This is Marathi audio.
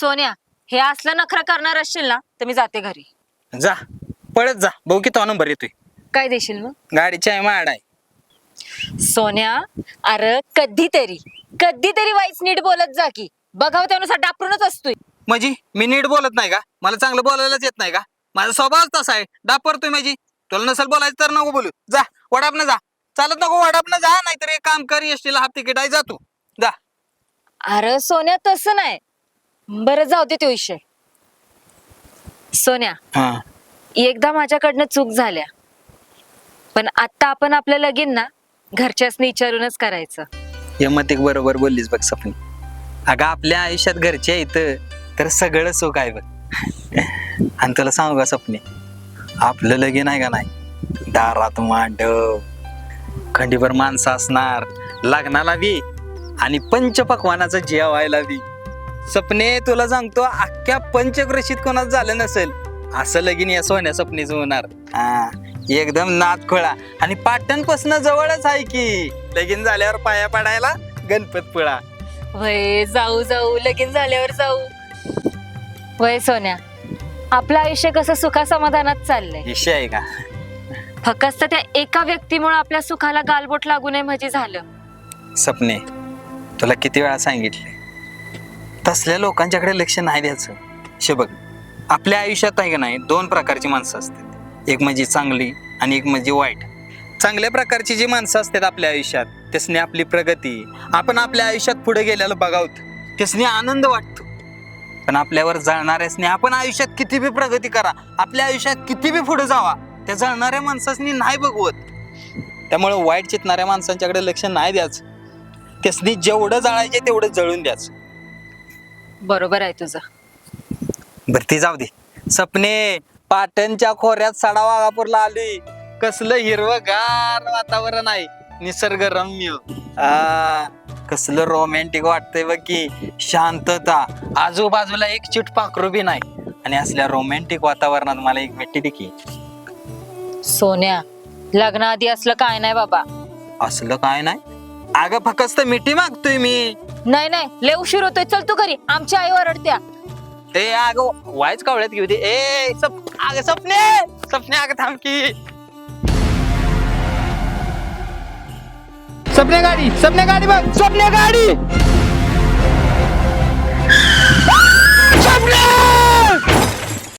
सोन्या हे असलं नखरा करणार असशील ना तर मी जाते घरी. जा पळत जा. भाऊ किती नंबर येतोय. काय देशील मग? गाडीची आहे माड आहे सोन्या अरे कधीतरी कधीतरी वाईस नीट बोलत जा की. बघावं त्यानुसार डापरूनच असतोय. म्हणजे मी नीट बोलत नाही का? मला चांगलं बोलायलाच येत नाही का? माझा स्वभावच तसा आहे. डापरतोय माझी. तुला नसेल बोलायचं तर नको बोलू. जा वडापनं जा. चालत नको वडापनं जा. नाहीतर एक काम कर एसटीला हाफ तिकीट आहे जा तू. जा. अरे सोन्या तसं नाही. बरं जाऊ दे तो विषय. सोन्या हा. एकदा माझ्याकडनं चूक झाल्या. पण आता आपण आपलं लगीन ना घरच्यासनी विचारूनच करायचं. हे मत एक बरोबर बोललीस बघ सपनी. अगं आपल्या आयुष्यात घरचे इथं तर सगळं सुख आहे बघ. आणि तुला सांगू का सपने आपलं लगीन आहे का नाही? दारात मांडव खंडीभर माणसं असणार लग्नाला बी आणि पंचपक्वानाचं जेवायला बी सपने तुला सांगतो अख्ख्या पंचकृषीत कोणाच झालं नसेल. असं लगीन या सोन्या सपनीच होणार. हा एकदम नाद खोळा. आणि पाटणपासून जवळच आहे की. लगीन झाल्यावर पाया पडायला गणपतपुळा वय जाऊ जाऊ लगीन झाल्यावर जाऊ. वय सोन्या आपलं आयुष्य कसं सुखा समाधानात चाललंय? विषय आहे का? फक्त त्या एका व्यक्तीमुळे आपल्या सुखाला गालबोट लागू नये म्हणजे झालं. सपने तुला किती वेळा सांगितले? तसल्या लोकांच्याकडे लक्ष नाही द्यायचं. शे बघ आपल्या आयुष्यात आहे का नाही दोन प्रकारची माणसं असतात. एक म्हणजे चांगली आणि एक म्हणजे वाईट. चांगल्या प्रकारची जी माणसं असतात आपल्या आयुष्यात त्यासने आपली प्रगती आपण आपल्या आयुष्यात पुढे गेल्याला बघावत त्यासने आनंद वाटतो. पण आपल्यावर जळणाऱ्यासने आपण आयुष्यात किती बी प्रगती करा आपल्या आयुष्यात किती बी पुढे जावा त्या जळणाऱ्या माणसासनी नाही बघवत. त्यामुळं वाईट चितणाऱ्या माणसांच्याकडे लक्ष नाही द्यायचं. त्यासनी जेवढं जाळायचे तेवढं जळून द्यायचं. बरोबर आहे तुझं. बरं ती जाऊ दे. सपने पाटणच्या खोऱ्यात साडा वाघापूरला आली. कसलं हिरवगार वातावरण आहे. निसर्गरम्य. आ कसलं रोमॅन्टिक वाटतंय बघ की. शांतता. आजूबाजूला एक चिट पाखरू बी नाही. आणि असल्या रोमॅन्टिक वातावरणात मला एक भेटते की. सोन्या लग्नाआधी असलं काय नाही बाबा. असलं काय नाही? अगं फक्त मिठी मागतोय मी. नाही नाही लय उशीर होतोय. चल तू घरी. आमची आई ओरडत्या. ते अगं वायच कावळ्यात घेऊ दे. ए सप अगं सपने! सपने अगं थांब की. सपने गाडी सपने गाडी बघ. सपने गाडी!